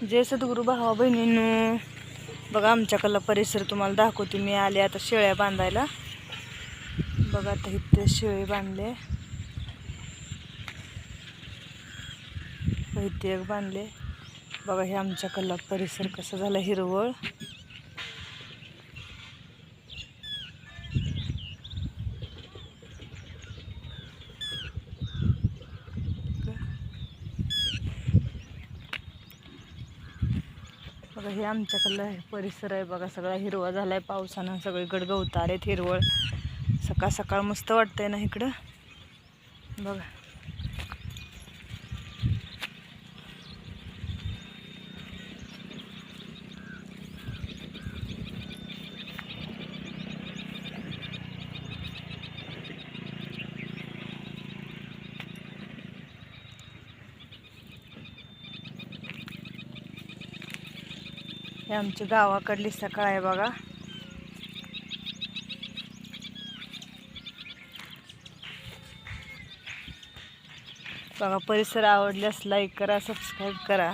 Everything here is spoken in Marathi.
जय सद्गुरू भावा बहिणींनो. बघा आमच्याकडला परिसर तुम्हाला दाखवते. मी आले आता शेळ्या बांधायला. बघा आता इथे शेळी बांधले. इथे एक बांधले. बघा हे आमच्याकडला परिसर कसा झाला हिरवळ. बघा हे आमच्याकडलं परिसर आहे बघा सगळा हिरवा आहे पावसानं सगळीकडे गवत आहेत हिरवळ. सकाळ सकाळ मस्त वाटतंय ना इकडं? बघा. हे आमची गावाकडली सकाळ आहे बघा. बघा परिसर आवडल्यास लाईक करा सबस्क्राईब करा.